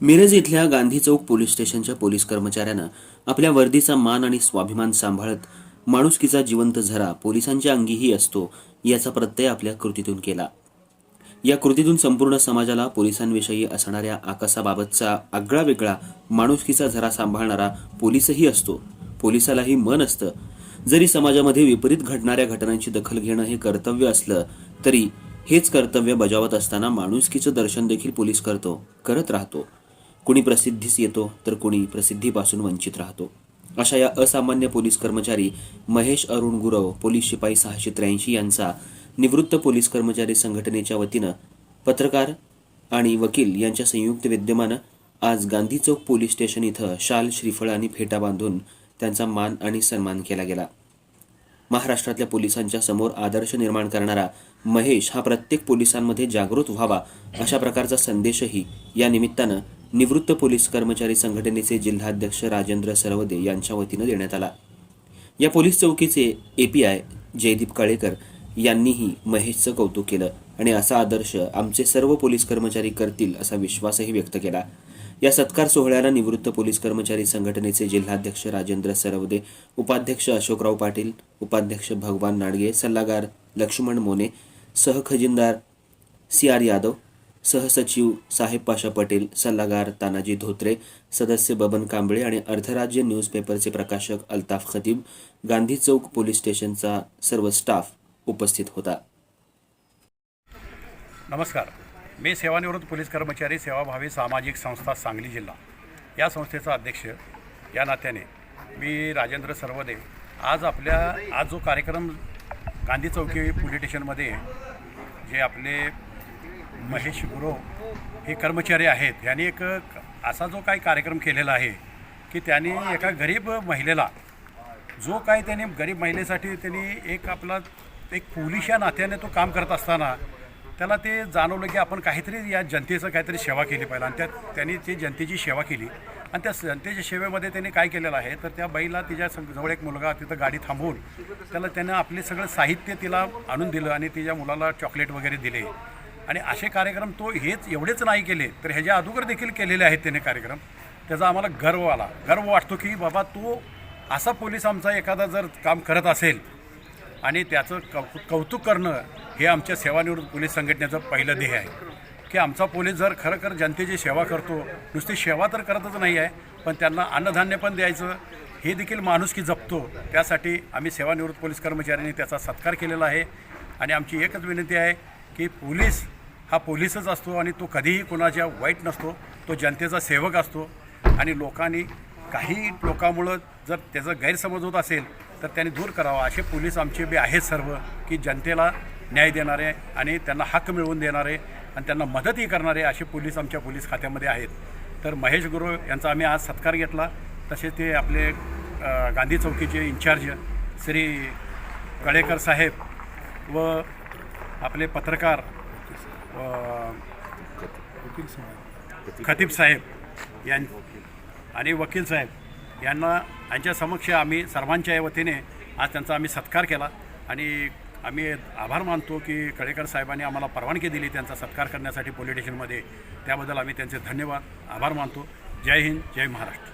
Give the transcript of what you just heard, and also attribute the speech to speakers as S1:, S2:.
S1: मिरज इथल्या गांधी चौक पोलीस स्टेशनच्या पोलीस कर्मचाऱ्यानं आपल्या वर्दीचा मान आणि स्वाभिमान सांभाळत माणुसकीचा जिवंत झरा पोलिसांच्या अंगीही असतो याचा प्रत्यय आपल्या कृतीतून केला. या कृतीतून संपूर्ण समाजाला पोलिसांविषयी असणाऱ्या आकाशाबाबतचा आगळा वेगळा माणुसकीचा झरा सांभाळणारा पोलीसही असतो. पोलिसालाही मन असतं जरी समाजामध्ये विपरीत घडणाऱ्या घटनांची दखल घेणं हे कर्तव्य असलं तरी हेच कर्तव्य बजावत असताना माणुसकीचं दर्शन देखील पोलीस करतो करत राहतो. कुणी प्रसिद्धीस येतो तर कुणी प्रसिद्धीपासून वंचित राहतो. अशा या असामान्य पोलीस कर्मचारी महेश अरुण गुरव पोलीस शिपाई सहाशे त्र्याऐंशी यांचा निवृत्त पोलीस कर्मचारी संघटनेच्या वतीनं पत्रकार आणि वकील यांच्या संयुक्त विद्यमानं आज गांधी चौक पोलीस स्टेशन इथं शाल श्रीफळ आणि फेटा बांधून त्यांचा मान आणि सन्मान केला गेला. महाराष्ट्रातल्या पोलिसांच्या समोर आदर्श निर्माण करणारा महेश हा प्रत्येक पोलिसांमध्ये जागृत व्हावा अशा प्रकारचा संदेशही या निमित्तानं निवृत्त पोलीस कर्मचारी संघटनेचे जिल्हाध्यक्ष राजेंद्र सरवदे यांच्या वतीनं देण्यात आला. या पोलीस चौकीचे एपीआय जयदीप काळेकर यांनीही महेशचं कौतुक केलं आणि असा आदर्श आमचे सर्व पोलीस कर्मचारी करतील असा विश्वासही व्यक्त केला. या सत्कार सोहळ्याला निवृत्त पोलीस कर्मचारी संघटनेचे जिल्हाध्यक्ष राजेंद्र सरवदे उपाध्यक्ष अशोकराव पाटील उपाध्यक्ष भगवान नाडगे सल्लागार लक्ष्मण मोने सहखजिनदार सी आर यादव सहसचिव साहेब पाशा पटेल सल्लागार तानाजी धोत्रे सदस्य बबन कांबळे आणि अर्धराज्य न्यूजपेपरचे प्रकाशक अल्ताफ खतीब गांधी चौक पोलीस स्टेशनचा सर्व स्टाफ उपस्थित होता.
S2: नमस्कार. मी सेवानिवृत्त पोलीस कर्मचारी सेवाभावी सामाजिक संस्था सांगली जिल्हा. या संस्थेचा अध्यक्ष या नात्याने मी राजेंद्र सर्वदे. आज आपल्या आज जो कार्यक्रम गांधी चौकी पोलीस स्टेशनमध्ये जे आपले महेश गुरव हे कर्मचारी आहेत यांनी एक असा जो काही कार्यक्रम केलेला आहे की त्यांनी एका गरीब महिलेला जो काही त्यांनी गरीब महिलेसाठी त्यांनी एक आपला एक पोलीस या नात्याने तो काम करत असताना त्याला ते जाणवलं की आपण काहीतरी या जनतेचं काहीतरी सेवा केली पाहिजे. आणि त्यात त्यांनी ती जनतेची सेवा केली. आणि त्या जनतेच्या सेवेमध्ये त्यांनी काय केलेलं आहे? तर त्या बाईला तिच्या सं- जवळ एक मुलगा तिथं गाडी थांबवून त्याला त्यानं आपले सगळं साहित्य तिला आणून दिलं आणि तिच्या मुलाला चॉकलेट वगैरे दिले. आणि असे कार्यक्रम तो हेच एवढेच नाही केले तर ह्याच्या अगोदर देखील केलेले आहेत त्याने कार्यक्रम. त्याचा आम्हाला गर्व आला. गर्व वाटतो की बाबा तो असा पोलीस आमचा एखादा जर काम करत असेल आणि त्याचं कौ कौतुक करणं हे आमच्या सेवानिवृत्त पोलीस संघटनेचं पहिलं ध्येय आहे. की आमचा पोलीस जर खरंखर जनतेची सेवा करतो नुसती सेवा तर करतच नाही आहे पण त्यांना अन्नधान्य पण द्यायचं हे देखील माणुसकी जपतो त्यासाठी आम्ही सेवानिवृत्त पोलीस कर्मचाऱ्यांनी त्याचा सत्कार केलेला आहे. आणि आमची एकच विनंती आहे की पोलीस हा पोलीसच असतो आणि तो कधीही कोणाच्या वाईट नसतो तो जनतेचा सेवक असतो. आणि लोकांनी काही लोकांमुळं जर त्याचा गैरसमज होत असेल तर त्यांनी दूर करावा. असे पोलीस आमचे बी आहेत सर्व की जनतेला न्याय देणारे आणि त्यांना हक्क मिळवून देणारे आणि त्यांना मदतही करणारे असे पोलीस आमच्या पोलीस खात्यामध्ये आहेत. तर महेश गुरु यांचा आम्ही आज सत्कार घेतला. तसेच ते आपले गांधी चौकीचे इंचार्ज श्री कळेकर साहेब व आपले पत्रकार खतीब साहेब यां आणि वकील साहेब यांना यांच्या समक्ष आम्ही सर्वांच्या वतीने आज त्यांचा आम्ही सत्कार केला. आणि आम्ही आभार मानतो की कळेकर साहेबांनी आम्हाला परवानगी दिली त्यांचा सत्कार करण्यासाठी पोलीस स्टेशनमध्ये. त्याबद्दल आम्ही त्यांचे धन्यवाद आभार मानतो. जय हिंद जय महाराष्ट्र.